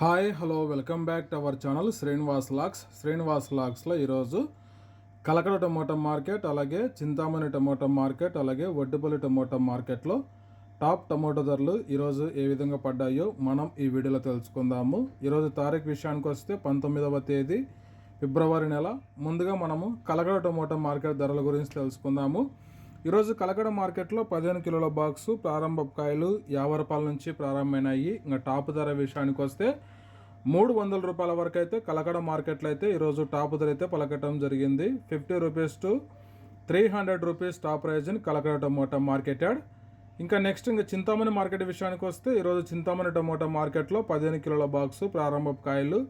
Hi hello welcome back to our channel Srinivas lux Srinivas లాక్స్లో ఈరోజు Kalakada tomato market అలాగే Chintamani tomato market అలాగే Vaddupalli tomato మార్కెట్లో top tomato ధరలు ఈరోజు ఏ విధంగా పడ్డాయో మనం ఈ వీడియోలో తెలుసుకుందాము. ఈరోజు తారీఖు విషయానికి వస్తే పంతొమ్మిదవ తేదీ ఫిబ్రవరి నెల. ముందుగా మనము కలకడ టమోటా మార్కెట్ ధరల గురించి తెలుసుకుందాము. ఈరోజు కలకడ మార్కెట్లో పదిహేను కిలోల బాక్సు ప్రారంభ కాయలు యాభై రూపాయల నుంచి ప్రారంభమైనాయి. ఇంకా టాప్ ధర విషయానికి వస్తే మూడు వందల రూపాయల వరకు అయితే కలకడ మార్కెట్లో అయితే ఈరోజు టాప్ ధర అయితే పలకటం జరిగింది. Fifty rupees to three hundred rupees top price అని కలకడ టమోటా మార్కెట్ యాడ్ ఇంకా నెక్స్ట్ ఇంకా చింతామణి మార్కెట్ విషయానికి వస్తే ఈరోజు చింతామణి టమోటా మార్కెట్లో పదిహేను కిలోల బాక్సు ప్రారంభ కాయలు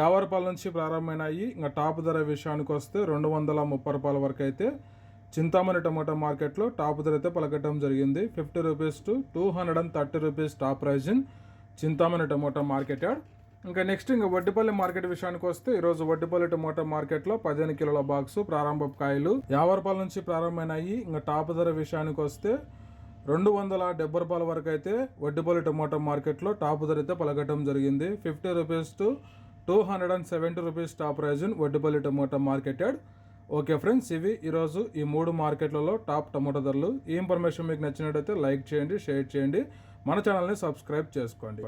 యాభై రూపాయల నుంచి ప్రారంభమైనాయి. ఇంకా టాప్ ధర విషయానికి వస్తే రెండు వందల ముప్పై రూపాయల వరకు అయితే చింతామణి టమోటా మార్కెట్లో టాప్ ధర అయితే పలకటం జరిగింది. Fifty rupees to two hundred and thirty rupees top price in Chintamani tomato market yard ఇంకా నెక్స్ట్ ఇంకా వడ్డిపల్లి మార్కెట్ విషయానికి వస్తే ఈరోజు వడ్డిపల్లి టమోటా మార్కెట్లో పదిహేను కిలోల బాక్స్ ప్రారంభ కాయలు యాభై రూపాయల నుంచి ప్రారంభమైనాయి. ఇంకా టాప్ ధర విషయానికి వస్తే రెండు వందల డెబ్బై రూపాయల వరకు అయితే వడ్డిపల్లి టమోటా మార్కెట్లో టాప్ ధర అయితే పలకటం జరిగింది. Fifty rupees to two hundred and seventy rupees top price in Vaddipalli tomato market yard okay friends ఇవి ఈరోజు ఈ మూడు మార్కెట్లలో టాప్ టమోటా ధరలు. ఈ ఇన్ఫర్మేషన్ మీకు నచ్చినట్టయితే లైక్ చేయండి షేర్ చేయండి. మన ఛానల్ని సబ్స్క్రైబ్ చేసుకోండి.